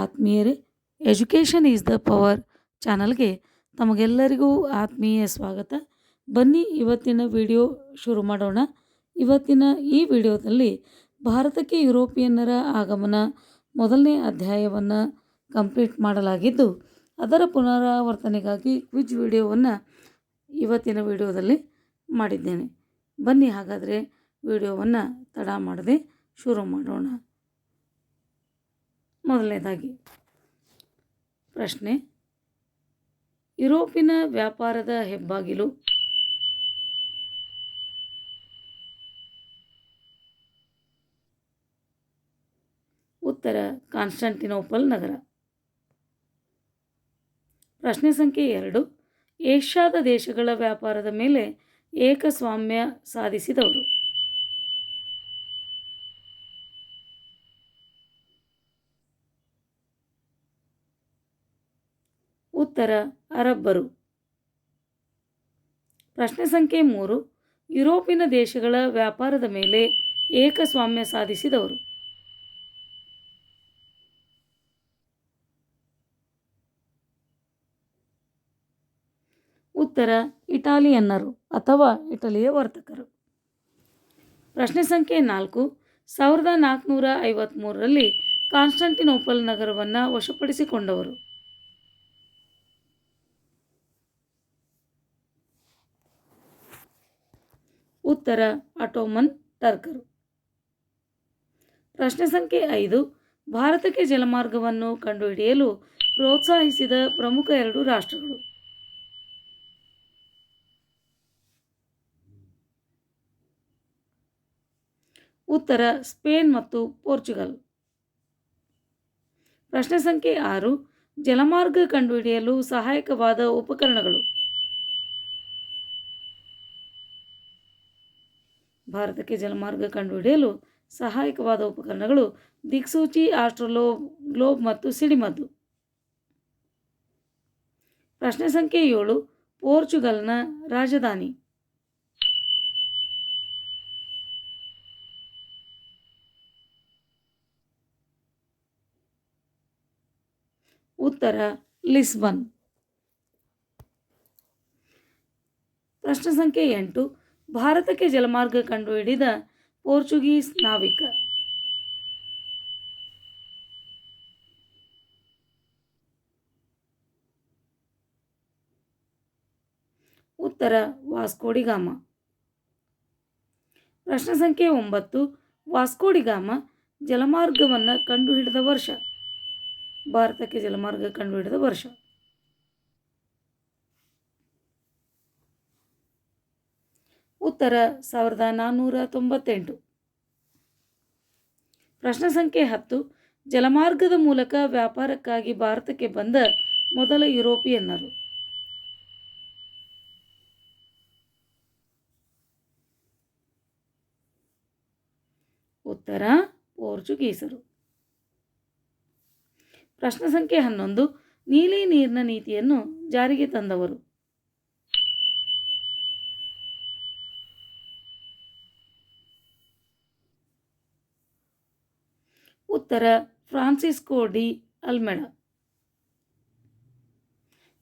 ಆತ್ಮೀಯರೇ, education is the power ಚಾನಲ್ಗೆ ತಮಗೆಲ್ಲರಿಗೂ ಆತ್ಮೀಯ ಸ್ವಾಗತ. ಬನ್ನಿ, ಇವತ್ತಿನ ವಿಡಿಯೋ ಶುರು ಮಾಡೋಣ. ಇವತ್ತಿನ ಈ ವಿಡಿಯೋದಲ್ಲಿ ಭಾರತಕ್ಕೆ ಯುರೋಪಿಯನ್ನರ ಆಗಮನ ಮೊದಲನೇ ಅಧ್ಯಾಯವನ್ನು ಕಂಪ್ಲೀಟ್ ಮಾಡಲಾಗಿದ್ದು, ಅದರ ಪುನರಾವರ್ತನೆಗಾಗಿ ಕ್ವಿಜ್ ವಿಡಿಯೋವನ್ನು ಇವತ್ತಿನ ವಿಡಿಯೋದಲ್ಲಿ ಮಾಡಿದ್ದೇನೆ. ಬನ್ನಿ, ಹಾಗಾದರೆ ವಿಡಿಯೋವನ್ನು ತಡ ಮಾಡದೆ ಶುರು ಮಾಡೋಣ. ಮೊದಲನೇದಾಗಿ ಪ್ರಶ್ನೆ, ಯುರೋಪಿನ ವ್ಯಾಪಾರದ ಹೆಬ್ಬಾಗಿಲು. ಉತ್ತರ, ಕಾನ್ಸ್ಟಂಟಿನೋಪಲ್ ನಗರ. ಪ್ರಶ್ನೆ ಸಂಖ್ಯೆ ಎರಡು, ಏಷ್ಯಾದ ದೇಶಗಳ ವ್ಯಾಪಾರದ ಮೇಲೆ ಏಕಸ್ವಾಮ್ಯ ಸಾಧಿಸಿದವರು. ಉತ್ತರ ಅರಬ್ಬರು. ಪ್ರಶ್ನೆ ಸಂಖ್ಯೆ ಮೂರು. ಯುರೋಪಿನ ದೇಶಗಳ ವ್ಯಾಪಾರದ ಮೇಲೆ ಏಕಸ್ವಾಮ್ಯ ಸಾಧಿಸಿದವರು. ಉತ್ತರ ಇಟಾಲಿಯನ್ನರು ಅಥವಾ ಇಟಲಿಯ ವರ್ತಕರು. ಪ್ರಶ್ನೆ ಸಂಖ್ಯೆ ನಾಲ್ಕು. ಸಾವಿರದ ನಾಲ್ಕುನೂರ ಐವತ್ತ್ಮೂರರಲ್ಲಿ ಕಾನ್ಸ್ಟಂಟಿನೋಪಲ್ ನಗರವನ್ನು ವಶಪಡಿಸಿಕೊಂಡವರು. ಉತ್ತರ ಅಟೋಮನ್ ಟರ್ಕರು ಪ್ರಶ್ನೆ ಸಂಖ್ಯೆ ಐದು, ಭಾರತಕ್ಕೆ ಜಲಮಾರ್ಗವನ್ನು ಕಂಡುಹಿಡಿಯಲು ಪ್ರೋತ್ಸಾಹಿಸಿದ ಪ್ರಮುಖ ಎರಡು ರಾಷ್ಟ್ರಗಳು. ಉತ್ತರ, ಸ್ಪೇನ್ ಮತ್ತು ಪೋರ್ಚುಗಲ್. ಪ್ರಶ್ನೆ ಸಂಖ್ಯೆ ಆರು, ಜಲಮಾರ್ಗ ಕಂಡುಹಿಡಿಯಲು ಸಹಾಯಕವಾದ ಉಪಕರಣಗಳು. ಭಾರತಕ್ಕೆ ಜಲಮಾರ್ಗ ಕಂಡುಹಿಡಿಯಲು ಸಹಾಯಕವಾದ ಉಪಕರಣಗಳು ದಿಕ್ಸೂಚಿ ಆಸ್ಟ್ರೋಲೋ ಗ್ಲೋಬ್ ಮತ್ತು ಸಿಡಿಮದ್ದು. ಪ್ರಶ್ನೆ ಸಂಖ್ಯೆ ಏಳು, ಪೋರ್ಚುಗಲ್ನ ರಾಜಧಾನಿ. ಉತ್ತರ, ಲಿಸ್ಬನ್. ಪ್ರಶ್ನೆ ಸಂಖ್ಯೆ ಎಂಟು ಭಾರತಕ್ಕೆ ಜಲಮಾರ್ಗ ಕಂಡುಹಿಡಿದ ಪೋರ್ಚುಗೀಸ್ ನಾವಿಕ. ಉತ್ತರ ವಾಸ್ಕೋಡಿಗಾಮ ಪ್ರಶ್ನೆ ಸಂಖ್ಯೆ ಒಂಬತ್ತು. ವಾಸ್ಕೋಡಿಗಾಮ ಜಲಮಾರ್ಗವನ್ನು ಕಂಡುಹಿಡಿದ ವರ್ಷ. ಭಾರತಕ್ಕೆ ಜಲಮಾರ್ಗ ಕಂಡುಹಿಡಿದ ವರ್ಷ. ಉತ್ತರ ಸಾವಿರದ ನಾನ್ನೂರ ತೊಂಬತ್ತೆಂಟು. ಪ್ರಶ್ನೆ ಸಂಖ್ಯೆ ಹತ್ತು, ಜಲಮಾರ್ಗದ ಮೂಲಕ ವ್ಯಾಪಾರಕ್ಕಾಗಿ ಭಾರತಕ್ಕೆ ಬಂದ ಮೊದಲ ಯುರೋಪಿಯನ್ನರು. ಉತ್ತರ, ಪೋರ್ಚುಗೀಸರು. ಪ್ರಶ್ನೆ ಸಂಖ್ಯೆ ಹನ್ನೊಂದು, ನೀಲಿ ನೀರಿನ ನೀತಿಯನ್ನು ಜಾರಿಗೆ ತಂದವರು. ಉತ್ತರ ಫ್ರಾನ್ಸಿಸ್ಕೋ ಡಿ ಅಲ್ಮೆಡ.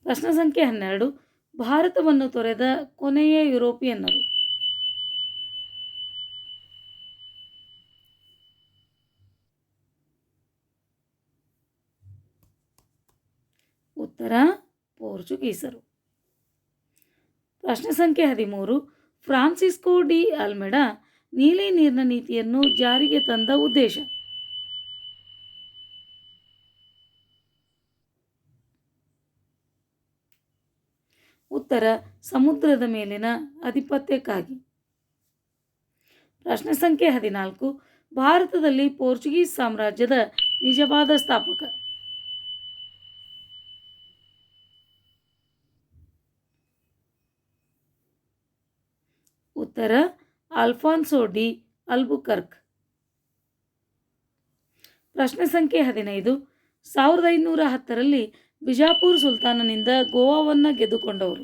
ಪ್ರಶ್ನೆ ಸಂಖ್ಯೆ ಹನ್ನೆರಡು, ಭಾರತವನ್ನು ತೊರೆದ ಕೊನೆಯ ಯುರೋಪಿಯನ್ನರು. ಉತ್ತರ, ಪೋರ್ಚುಗೀಸರು. ಪ್ರಶ್ನೆ ಸಂಖ್ಯೆ ಹದಿಮೂರು, ಫ್ರಾನ್ಸಿಸ್ಕೋ ಡಿ ಅಲ್ಮೆಡ ನೀಲಿ ನೀರಿನ ನೀತಿಯನ್ನು ಜಾರಿಗೆ ತಂದ ಉದ್ದೇಶ. ಉತ್ತರ ಸಮುದ್ರದ ಮೇಲಿನ ಅಧಿಪತ್ಯಕ್ಕಾಗಿ. ಪ್ರಶ್ನೆ ಸಂಖ್ಯೆ ಹದಿನಾಲ್ಕು. ಭಾರತದಲ್ಲಿ ಪೋರ್ಚುಗೀಸ್ ಸಾಮ್ರಾಜ್ಯದ ನಿಜವಾದ ಸ್ಥಾಪಕ. ಉತ್ತರ ಅಲ್ಫಾನ್ಸೋ ಡಿ ಅಲ್ಬುಕರ್ಕ್. ಪ್ರಶ್ನೆ ಸಂಖ್ಯೆ ಹದಿನೈದು. ಸಾವಿರದ ಐನೂರ ಹತ್ತರಲ್ಲಿ ಬಿಜಾಪುರ್ ಸುಲ್ತಾನನಿಂದ ಗೋವಾವನ್ನು ಗೆದ್ದುಕೊಂಡವರು.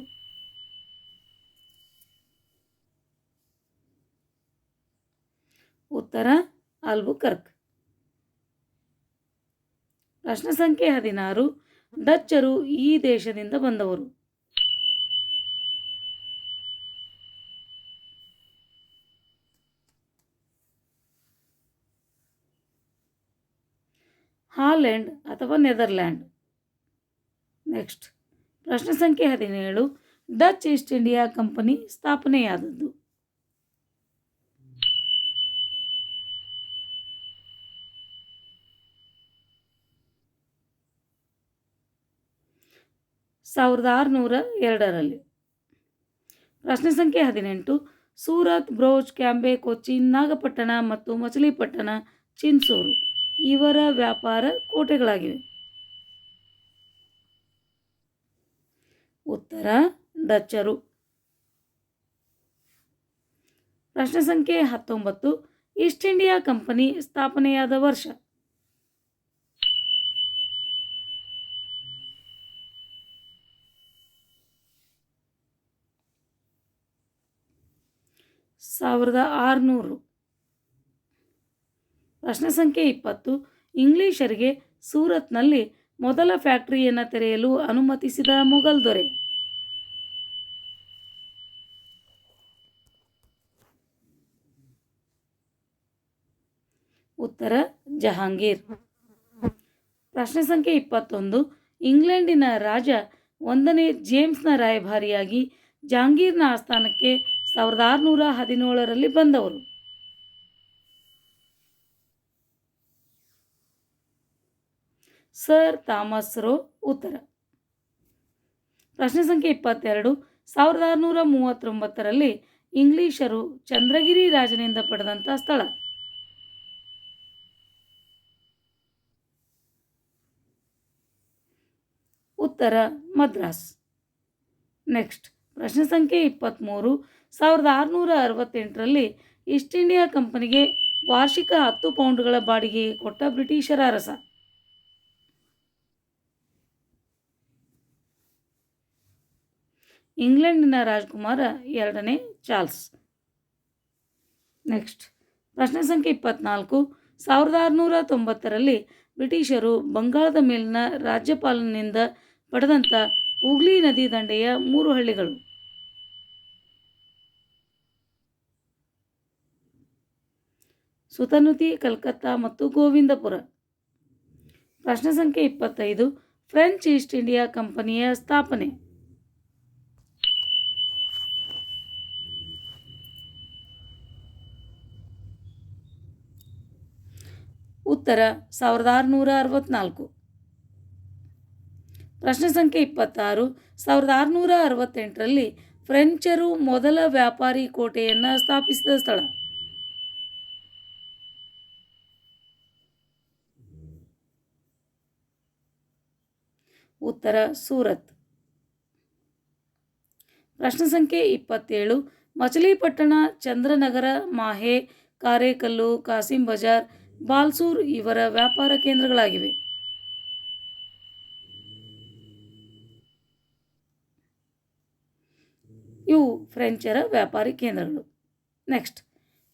ಉತ್ತರ, ಅಲ್ಬುಕರ್ಕ್. ಪ್ರಶ್ನೆ ಸಂಖ್ಯೆ ಹದಿನಾರು, ಡಚ್ಚರು ಈ ದೇಶದಿಂದ ಬಂದವರು. ಹಾಲೆಂಡ್ ಅಥವಾ ನೆದರ್ಲ್ಯಾಂಡ್. ನೆಕ್ಸ್ಟ್ ಪ್ರಶ್ನೆ ಸಂಖ್ಯೆ ಹದಿನೇಳು. ಡಚ್ ಈಸ್ಟ್ ಇಂಡಿಯಾ ಕಂಪನಿ ಸ್ಥಾಪನೆಯಾದದ್ದು. ಸಾವಿರದ ಆರುನೂರ ಎರಡರಲ್ಲಿ. ಪ್ರಶ್ನೆ ಸಂಖ್ಯೆ ಹದಿನೆಂಟು. ಸೂರತ್, ಬ್ರೋಜ್, ಕ್ಯಾಂಬೆ, ಕೊಚ್ಚಿನ್, ನಾಗಪಟ್ಟಣ ಮತ್ತು ಮಚಲಿಪಟ್ಟಣ, ಚಿನ್ಸೂರು. ಇವರ ವ್ಯಾಪಾರ ಕೋಟೆಗಳಾಗಿವೆ. ಉತ್ತರ ಡಚ್ಚರು. ಪ್ರಶ್ನೆ ಸಂಖ್ಯೆ ಹತ್ತೊಂಬತ್ತು. ಈಸ್ಟ್ ಇಂಡಿಯಾ ಕಂಪನಿ ಸ್ಥಾಪನೆಯಾದ ವರ್ಷ. ಸಾವಿರದ ಆರುನೂರು. ಪ್ರಶ್ನೆ ಸಂಖ್ಯೆ ಇಪ್ಪತ್ತು. ಇಂಗ್ಲಿಷರಿಗೆ ಸೂರತ್ನಲ್ಲಿ ಮೊದಲ ಫ್ಯಾಕ್ಟರಿಯನ್ನು ತೆರೆಯಲು ಅನುಮತಿಸಿದ ಮೊಘಲ್ ದೊರೆ. ಉತ್ತರ ಜಹಾಂಗೀರ್. ಪ್ರಶ್ನೆ ಸಂಖ್ಯೆ ಇಪ್ಪತ್ತೊಂದು. ಇಂಗ್ಲೆಂಡಿನ ರಾಜ ಒಂದನೇ ಜೇಮ್ಸ್ನ ರಾಯಭಾರಿಯಾಗಿ ಜಹಾಂಗೀರ್ನ ಆಸ್ಥಾನಕ್ಕೆ ಸಾವಿರದ ಆರುನೂರ ಹದಿನೇಳರಲ್ಲಿ ಬಂದವರು. ಸರ್ ಥಾಮಸ್ ರೋ ಉತ್ತರ. ಪ್ರಶ್ನೆ ಸಂಖ್ಯೆ ಇಪ್ಪತ್ತೆರಡು. ಸಾವಿರದ ಆರುನೂರ ಮೂವತ್ತೊಂಬತ್ತರಲ್ಲಿ ಇಂಗ್ಲಿಷರು ಚಂದ್ರಗಿರಿ ರಾಜನಿಂದ ಪಡೆದಂಥ ಸ್ಥಳ. ಉತ್ತರ, ಮದ್ರಾಸ್. ನೆಕ್ಸ್ಟ್, ಪ್ರಶ್ನೆ ಸಂಖ್ಯೆ ಇಪ್ಪತ್ತ್ಮೂರು ಸಾವಿರದ ಆರುನೂರ ಅರವತ್ತೆಂಟರಲ್ಲಿ ಈಸ್ಟ್ ಇಂಡಿಯಾ ಕಂಪನಿಗೆ ವಾರ್ಷಿಕ ಹತ್ತು ಪೌಂಡ್ಗಳ ಬಾಡಿಗೆ ಕೊಟ್ಟ ಬ್ರಿಟಿಷರ ಅರಸ. ಇಂಗ್ಲೆಂಡಿನ ರಾಜಕುಮಾರ ಎರಡನೇ ಚಾರ್ಲ್ಸ್. ನೆಕ್ಸ್ಟ್, ಪ್ರಶ್ನೆ ಸಂಖ್ಯೆ ಇಪ್ಪತ್ನಾಲ್ಕು, ಸಾವಿರದ ಆರುನೂರ ತೊಂಬತ್ತರಲ್ಲಿ ಬ್ರಿಟಿಷರು ಬಂಗಾಳದ ಮೇಲಿನ ರಾಜ್ಯಪಾಲನಿಂದ ಪಡೆದಂಥ ಹೂಗ್ಲಿ ನದಿ ದಂಡೆಯ ಮೂರು ಹಳ್ಳಿಗಳು. ಸುತನುತಿ, ಕಲ್ಕತ್ತಾ ಮತ್ತು ಗೋವಿಂದಪುರ. ಪ್ರಶ್ನೆ ಸಂಖ್ಯೆ ಇಪ್ಪತ್ತೈದು, ಫ್ರೆಂಚ್ ಈಸ್ಟ್ ಇಂಡಿಯಾ ಕಂಪನಿಯ ಸ್ಥಾಪನೆ. ಉತ್ತರ ಸಾವಿರದ ಆರುನೂರ ಅರವತ್ನಾಲ್ಕು. ಪ್ರಶ್ನೆ ಸಂಖ್ಯೆ ಇಪ್ಪತ್ತಾರು. ಸಾವಿರದ ಆರುನೂರ ಅರವತ್ತೆಂಟರಲ್ಲಿ ಫ್ರೆಂಚರು ಮೊದಲ ವ್ಯಾಪಾರಿ ಕೋಟೆಯನ್ನು ಸ್ಥಾಪಿಸಿದ ಸ್ಥಳ. ಉತ್ತರ ಸೂರತ್. ಪ್ರಶ್ನೆ ಸಂಖ್ಯೆ ಇಪ್ಪತ್ತೇಳು. ಮಚಲಿಪಟ್ಟಣ ಚಂದ್ರನಗರ ಮಾಹೆ, ಕಾರೇಕಲ್ಲು ಕಾಸಿಂ ಬಜಾರ್ ಬಾಲ್ಸೂರ್ ಇವರ ವ್ಯಾಪಾರ ಕೇಂದ್ರಗಳಾಗಿವೆ. ಇವು ಫ್ರೆಂಚರ ವ್ಯಾಪಾರಿ ಕೇಂದ್ರಗಳು. ನೆಕ್ಸ್ಟ್,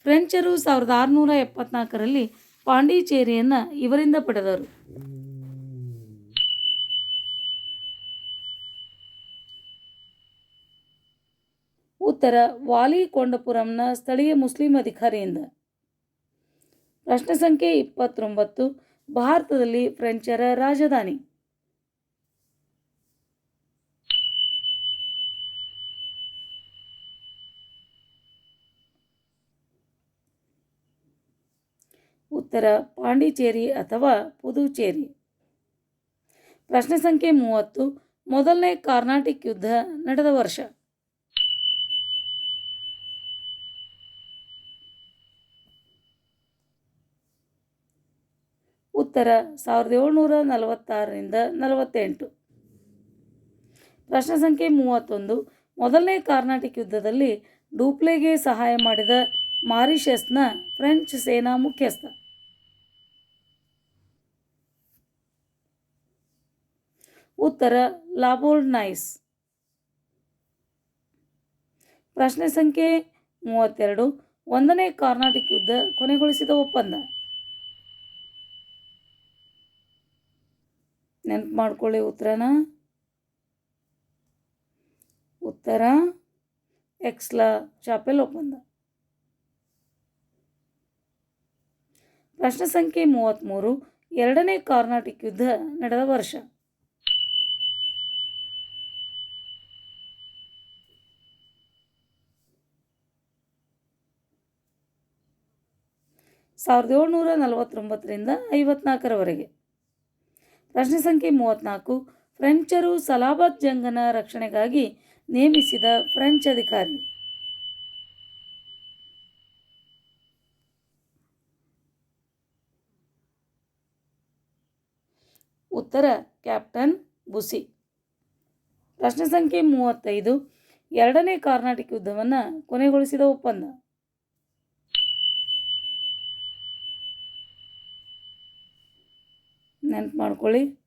ಫ್ರೆಂಚರು ಸಾವಿರದ ಆರುನೂರ ಎಪ್ಪತ್ನಾಲ್ಕರಲ್ಲಿ ಪಾಂಡಿಚೇರಿಯನ್ನು ಇವರಿಂದ ಪಡೆದರು. ಉತ್ತರ ವಾಲಿ ಕೊಂಡಪುರಂನ ಸ್ಥಳೀಯ ಮುಸ್ಲಿಂ ಅಧಿಕಾರಿಯಿಂದ. ಪ್ರಶ್ನೆ ಸಂಖ್ಯೆ ಇಪ್ಪತ್ತೊಂಬತ್ತು. ಭಾರತದಲ್ಲಿ ಫ್ರೆಂಚರ ರಾಜಧಾನಿ. ಉತ್ತರ ಪಾಂಡಿಚೇರಿ ಅಥವಾ ಪುದುಚೇರಿ. ಪ್ರಶ್ನೆ ಸಂಖ್ಯೆ ಮೂವತ್ತು. ಮೊದಲನೇ ಕಾರ್ನಾಟಿಕ್ ಯುದ್ಧ ನಡೆದ ವರ್ಷ. ಉತ್ತರ ಸಾವಿರದ ಏಳ್ನೂರ ನಲವತ್ತಾರರಿಂದ ನಲವತ್ತೆಂಟು. ಪ್ರಶ್ನೆ ಸಂಖ್ಯೆ ಮೂವತ್ತೊಂದು. ಮೊದಲನೇ ಕಾರ್ನಾಟಿಕ್ ಯುದ್ಧದಲ್ಲಿ ಡೂಪ್ಲೆಗೆ ಸಹಾಯ ಮಾಡಿದ ಮಾರಿಷಸ್ನ ಫ್ರೆಂಚ್ ಸೇನಾ ಮುಖ್ಯಸ್ಥ. ಉತ್ತರ ಲಾಬೋರ್ಡ್ ನೈಸ್. ಪ್ರಶ್ನೆ ಸಂಖ್ಯೆ ಮೂವತ್ತೆರಡು. ಒಂದನೇ ಕಾರ್ನಾಟಿಕ್ ಯುದ್ಧ ಕೊನೆಗೊಳಿಸಿದ ಒಪ್ಪಂದ. ನೆನ್ಪು ಮಾಡ್ಕೊಳ್ಳಿ ಉತ್ತರನ. ಉತ್ತರ ಎಕ್ಸ್ಲಾ ಚಾಪೆಲ್ ಒಪ್ಪಂದ. ಪ್ರಶ್ನೆ ಸಂಖ್ಯೆ ಮೂವತ್ತ್ಮೂರು ಎರಡನೇ ಕಾರ್ನಾಟಿಕ್ ಯುದ್ಧ ನಡೆದ ವರ್ಷ. ಸಾವಿರದ ಏಳ್ನೂರ ನಲವತ್ತೊಂಬತ್ತರಿಂದ ಐವತ್ನಾಲ್ಕರವರೆಗೆ. ಪ್ರಶ್ನೆ ಸಂಖ್ಯೆ ಮೂವತ್ತ್ನಾಲ್ಕು, ಫ್ರೆಂಚರು ಸಲಾಬತ್ ಜಂಗನ ರಕ್ಷಣೆಗಾಗಿ ನೇಮಿಸಿದ ಫ್ರೆಂಚ್ ಅಧಿಕಾರಿ. ಉತ್ತರ, ಕ್ಯಾಪ್ಟನ್ ಬುಸಿ. ಪ್ರಶ್ನೆ ಸಂಖ್ಯೆ ಮೂವತ್ತೈದು, ಎರಡನೇ ಕಾರ್ನಾಟಿಕ್ ಯುದ್ಧವನ್ನು ಕೊನೆಗೊಳಿಸಿದ ಒಪ್ಪಂದ. ನೆನ್ಪು ಮಾಡ್ಕೊಳ್ಳಿ.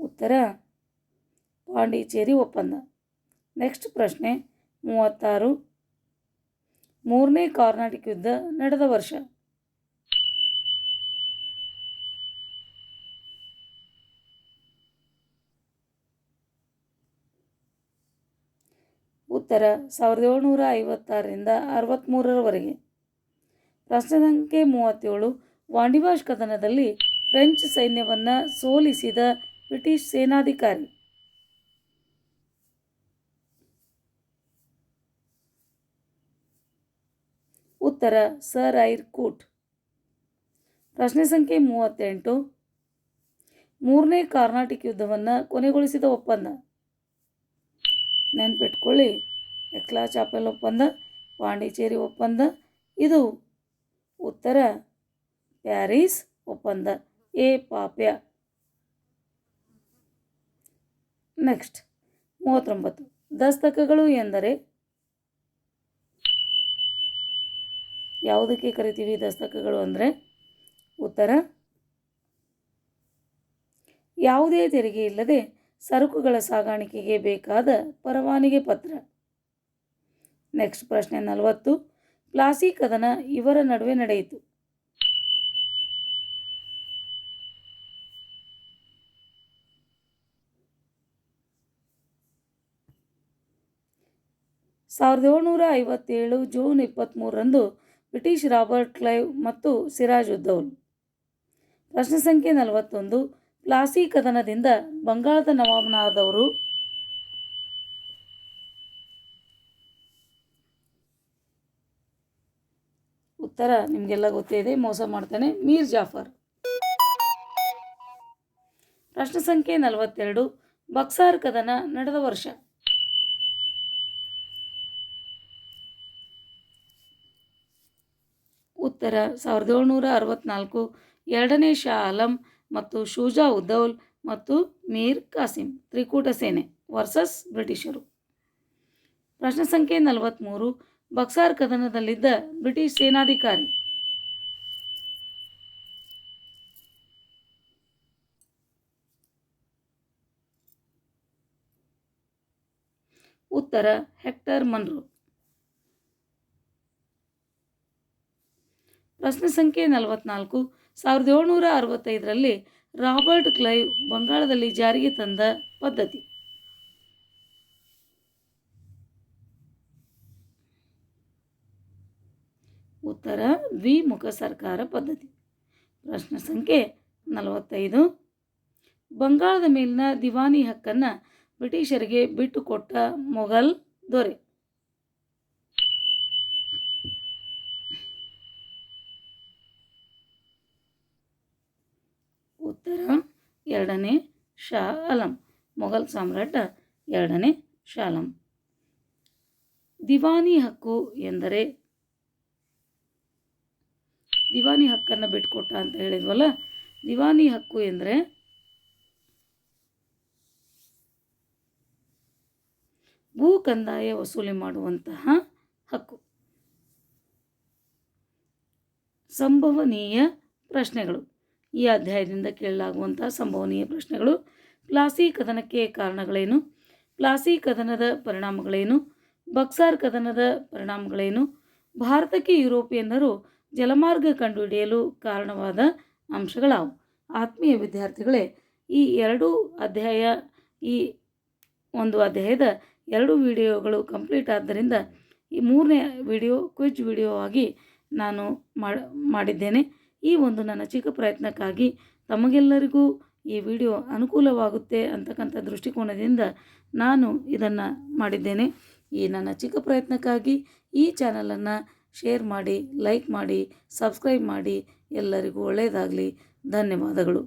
ಉತ್ತರ, ಪಾಂಡಿಚೇರಿ ಒಪ್ಪಂದ. ನೆಕ್ಸ್ಟ್ ಪ್ರಶ್ನೆ, ಮೂವತ್ತಾರು. ಮೂರನೇ ಕಾರ್ನಾಟಿಕ್ ಯುದ್ಧ ನಡೆದ ವರ್ಷ. ಉತ್ತರ, ಸಾವಿರದ ಏಳ್ನೂರ ಐವತ್ತಾರರಿಂದ ಅರವತ್ತ್ಮೂರರವರೆಗೆ ಪ್ರಶ್ನೆ ಸಂಖ್ಯೆ ಮೂವತ್ತೇಳು ವಾಂಡಿವಾಶ್ ಕದನದಲ್ಲಿ ಫ್ರೆಂಚ್ ಸೈನ್ಯವನ್ನು ಸೋಲಿಸಿದ ಬ್ರಿಟಿಷ್ ಸೇನಾಧಿಕಾರಿ. ಉತ್ತರ, ಸರ್ ಐರ್ ಕೂಟ್. ಪ್ರಶ್ನೆ ಸಂಖ್ಯೆ ಮೂವತ್ತೆಂಟು. ಮೂರನೇ ಕಾರ್ನಾಟಿಕ್ ಯುದ್ಧವನ್ನು ಕೊನೆಗೊಳಿಸಿದ ಒಪ್ಪಂದ. ನೆನ್ಪಿಟ್ಕೊಳ್ಳಿ, ಎಕ್ಲಾ ಚಾಪೆಲ್ ಒಪ್ಪಂದ, ಪಾಂಡಿಚೇರಿ ಒಪ್ಪಂದ, ಇದು ಉತ್ತರ ಪ್ಯಾರಿಸ್ ಒಪ್ಪಂದ. ಎ ಪಾಪ್ಯ. ನೆಕ್ಸ್ಟ್ ಮೂವತ್ತೊಂಬತ್ತು. ದಸ್ತಕಗಳು ಎಂದರೆ? ಯಾವುದಕ್ಕೆ ಕರಿತೀವಿ ದಸ್ತಕಗಳು ಅಂದರೆ? ಉತ್ತರ. ಯಾವುದೇ ತೆರಿಗೆ ಇಲ್ಲದೆ ಸರಕುಗಳ ಸಾಗಾಣಿಕೆಗೆ ಬೇಕಾದ ಪರವಾನಿಗೆ ಪತ್ರ. ನೆಕ್ಸ್ಟ್ ಪ್ರಶ್ನೆ ನಲವತ್ತು. ಪ್ಲಾಸಿ ಕದನ ಇವರ ನಡುವೆ ನಡೆಯಿತು. ಸಾವಿರದ ಏಳ್ನೂರ ಐವತ್ತೇಳು ಜೂನ್ ಇಪ್ಪತ್ತ್ಮೂರರಂದು ಬ್ರಿಟಿಷ್ ರಾಬರ್ಟ್ ಕ್ಲೈವ್ ಮತ್ತು ಸಿರಾಜ್ ಉದ್ದೌಲ್. ಪ್ರಶ್ನೆ ಸಂಖ್ಯೆ ನಲವತ್ತೊಂದು ಪ್ಲಾಸಿ ಕದನದಿಂದ ಬಂಗಾಳದ ನವಾಬನಾದವರು ಉತ್ತರ ನಿಮಗೆಲ್ಲ ಗೊತ್ತೇ ಇದೆ, ಮೋಸ ಮಾಡ್ತಾನೆ ಮೀರ್ ಜಾಫರ್. ಪ್ರಶ್ನೆ ಸಂಖ್ಯೆ ನಲವತ್ತೆರಡು, ಬಕ್ಸಾರ್ ಕದನ ನಡೆದ ವರ್ಷ. ಉತ್ತರ ಸಾವಿರದ ಏಳ್ನೂರ ಅರವತ್ನಾಲ್ಕು ಎರಡನೇ ಶಾ ಆಲಂ ಮತ್ತು ಶೂಜಾ ಉದ್ದೌಲ್ ಮತ್ತು ಮೀರ್ ಕಾಸಿಂ ತ್ರಿಕೂಟ ಸೇನೆ ವರ್ಸಸ್ ಬ್ರಿಟಿಷರು. ಪ್ರಶ್ನೆ ಸಂಖ್ಯೆ ನಲವತ್ತ್ಮೂರು ಬಕ್ಸಾರ್ ಕದನದಲ್ಲಿದ್ದ ಬ್ರಿಟಿಷ್ ಸೇನಾಧಿಕಾರಿ. ಉತ್ತರ, ಹೆಕ್ಟರ್ ಮನ್ರೋ. ಪ್ರಶ್ನೆ ಸಂಖ್ಯೆ ನಲವತ್ನಾಲ್ಕು. ಸಾವಿರದ ಏಳ್ನೂರ ಅರವತ್ತೈದರಲ್ಲಿ ರಾಬರ್ಟ್ ಕ್ಲೈವ್ ಬಂಗಾಳದಲ್ಲಿ ಜಾರಿಗೆ ತಂದ ಪದ್ಧತಿ. ಉತ್ತರ ದ್ವಿಮುಖ ಸರ್ಕಾರ ಪದ್ಧತಿ. ಪ್ರಶ್ನೆ ಸಂಖ್ಯೆ ನಲವತ್ತೈದು. ಬಂಗಾಳದ ಮೇಲಿನ ದಿವಾನಿ ಹಕ್ಕನ್ನು ಬ್ರಿಟಿಷರಿಗೆ ಬಿಟ್ಟುಕೊಟ್ಟ ಮೊಘಲ್ ದೊರೆ. ಎರಡನೇ ಶಾ ಆಲಂ ಮೊಘಲ್ ಸಾಮ್ರಾಟ, ಎರಡನೇ ಶಾಲಂ. ದಿವಾನಿ ಹಕ್ಕು ಎಂದರೆ? ದಿವಾನಿ ಹಕ್ಕನ್ನು ಬಿಟ್ಕೊಟ್ಟ ಅಂತ ಹೇಳಿದ್ವಲ್ಲ? ದಿವಾನಿ ಹಕ್ಕು ಎಂದರೆ? ಭೂ ಕಂದಾಯ ವಸೂಲಿ ಮಾಡುವಂತಹ ಹಕ್ಕು. ಸಂಭವನೀಯ ಪ್ರಶ್ನೆಗಳು. ಈ ಅಧ್ಯಾಯದಿಂದ ಕೇಳಲಾಗುವಂಥ ಸಂಭವನೀಯ ಪ್ರಶ್ನೆಗಳು. ಪ್ಲಾಸಿ ಕದನಕ್ಕೆ ಕಾರಣಗಳೇನು? ಪ್ಲಾಸಿ ಕದನದ ಪರಿಣಾಮಗಳೇನು? ಬಕ್ಸಾರ್ ಕದನದ ಪರಿಣಾಮಗಳೇನು? ಭಾರತಕ್ಕೆ ಯುರೋಪಿಯನ್ನರು ಜಲಮಾರ್ಗ ಕಂಡುಹಿಡಿಯಲು ಕಾರಣವಾದ ಅಂಶಗಳಾವು. ಆತ್ಮೀಯ ವಿದ್ಯಾರ್ಥಿಗಳೇ, ಈ ಎರಡೂ ಅಧ್ಯಾಯ, ಈ ಒಂದು ಅಧ್ಯಾಯದ ಎರಡು ವಿಡಿಯೋಗಳು ಕಂಪ್ಲೀಟ್ ಆದ್ದರಿಂದ ಈ ಮೂರನೇ ವಿಡಿಯೋ, ಕ್ವಿಜ್ ವಿಡಿಯೋ ಆಗಿ ನಾನು ಮಾಡ್- ಮಾಡಿದ್ದೇನೆ. ಈ ಒಂದು ನನ್ನ ಚಿಕ್ಕ ಪ್ರಯತ್ನಕ್ಕಾಗಿ ತಮಗೆಲ್ಲರಿಗೂ ಈ ವಿಡಿಯೋ ಅನುಕೂಲವಾಗುತ್ತೆ ಅಂತಕ್ಕಂಥ ದೃಷ್ಟಿಕೋನದಿಂದ ನಾನು ಇದನ್ನು ಮಾಡಿದ್ದೇನೆ. ಈ ನನ್ನ ಚಿಕ್ಕ ಪ್ರಯತ್ನಕ್ಕಾಗಿ ಈ ಚಾನಲನ್ನು ಶೇರ್ ಮಾಡಿ, ಲೈಕ್ ಮಾಡಿ, ಸಬ್ಸ್ಕ್ರೈಬ್ ಮಾಡಿ ಎಲ್ಲರಿಗೂ ಒಳ್ಳೆಯದಾಗಲಿ. ಧನ್ಯವಾದಗಳು.